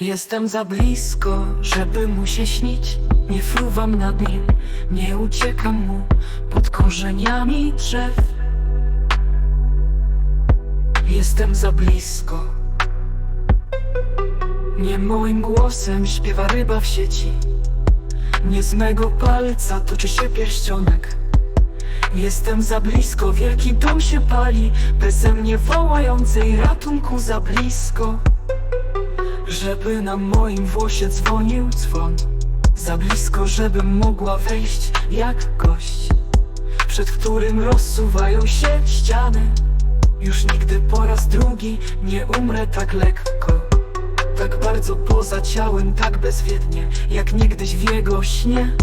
Jestem za blisko, żeby mu się śnić. Nie fruwam nad nim, nie uciekam mu Pod korzeniami drzew. Jestem za blisko. Nie moim głosem śpiewa ryba w sieci. Nie z mego palca toczy się pierścionek. Jestem za blisko, wielki dom się pali. Beze mnie wołającej ratunku za blisko żeby na moim włosie dzwonił dzwon. Za blisko, żebym mogła wejść jak gość Przed którym rozsuwają się ściany. Już nigdy po raz drugi nie umrę tak lekko Tak bardzo poza ciałem, tak bezwiednie Jak niegdyś w jego śnie.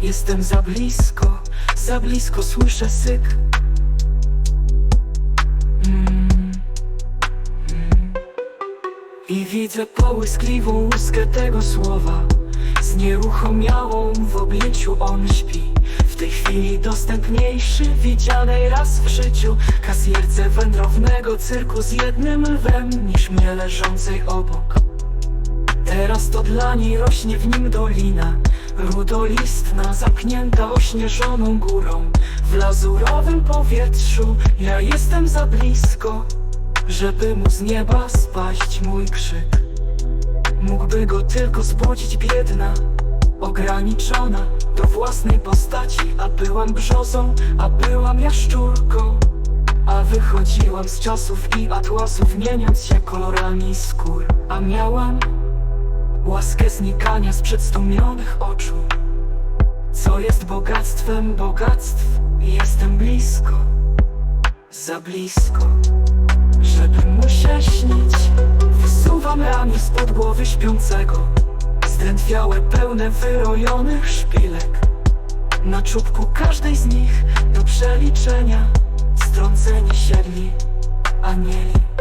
Jestem za blisko, za blisko słyszę syk I widzę połyskliwą łuskę tego słowa. Znieruchomiałą w objęciu on śpi. W tej chwili dostępniejszy, widzianej raz w życiu. Kasjerce wędrownego cyrku z jednym lwem Niż mnie leżącej obok. Teraz to dla niej rośnie w nim dolina. Rudolistna, zamknięta ośnieżoną górą. W lazurowym powietrzu ja jestem za blisko Żeby mu z nieba spaść mój krzyk. Mógłby go tylko zbudzić biedna Ograniczona do własnej postaci. A byłam brzozą, a byłam jaszczurką. A wychodziłam z czasów i atłasów Mieniąc się kolorami skór. A miałam Łaskę znikania z przedstłumionych oczu. Co jest bogactwem bogactw? Jestem blisko. Za blisko Żeby mu się śnić Wysuwam ramię spod głowy śpiącego. Zdrętwiałe pełne wyrojonych szpilek. Na czubku każdej z nich Do przeliczenia. Strącenie siedmiu anieli